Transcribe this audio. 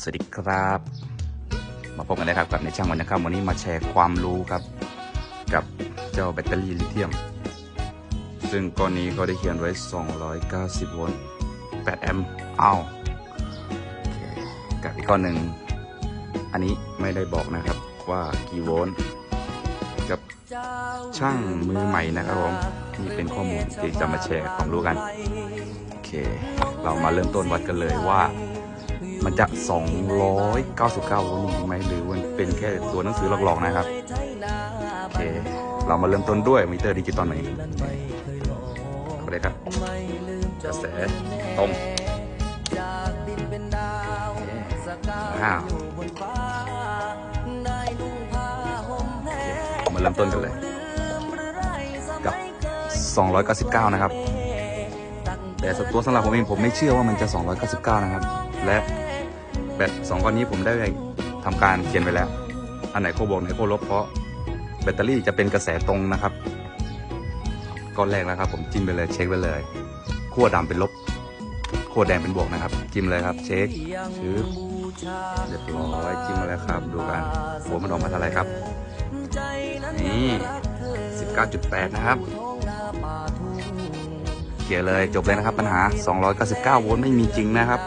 สวัสดีครับ มาพบกันเลยครับกับในช่างวันนะครับวันนี้มาแชร์ความรู้ครับ กับเจ้าแบตเตอรี่ลิเธียม ซึ่งก้อนนี้ก็ได้เขียนไว้ 290 โวลต์ 8 แอมป์อ้าวโอเคกับอีกก้อนหนึ่ง อันนี้ไม่ได้บอกนะครับว่ากี่โวลต์กับช่างมือใหม่นะครับผมนี่เป็นข้อมูลที่จะมาแชร์ความรู้กัน โอเค เรามาเริ่มต้นวัดกันเลยว่า มันจะ 299โวลต์จริงไหมหรือมันเป็นแค่ตัวหนังสือหลอกๆนะครับ โอเค เรามาเริ่มต้นด้วยมิเตอร์ดิจิตอลหน่อยเอาเลยครับกระแสตรงอ้าวมาเริ่มต้นกันเลย กับ 299 นะครับแต่ส่วนตัวสำหรับผมเองผมไม่เชื่อว่ามันจะ 299 นะครับ และ แบตสองก้อนนี้ผมได้ทำการเขียนไว้แล้ว อันไหนโคบวกไหนโคลบเพราะแบตเตอรี่จะเป็นกระแสตรงนะครับ ก้อนแรกนะครับ ผมจิ้มไปเลยเช็คไปเลยขั้วดำเป็นลบขั้วแดงเป็นบวกนะครับ จิ้มเลยครับ เช็คชื้อเรียบร้อยจิ้มมาแล้วครับ ดูกันโหมันออกมาเท่าไหร่ครับ นี่19.8 นะครับเขียนเลยจบเลยนะครับปัญหา 299 โวลต์ไม่มีจริงนะครับ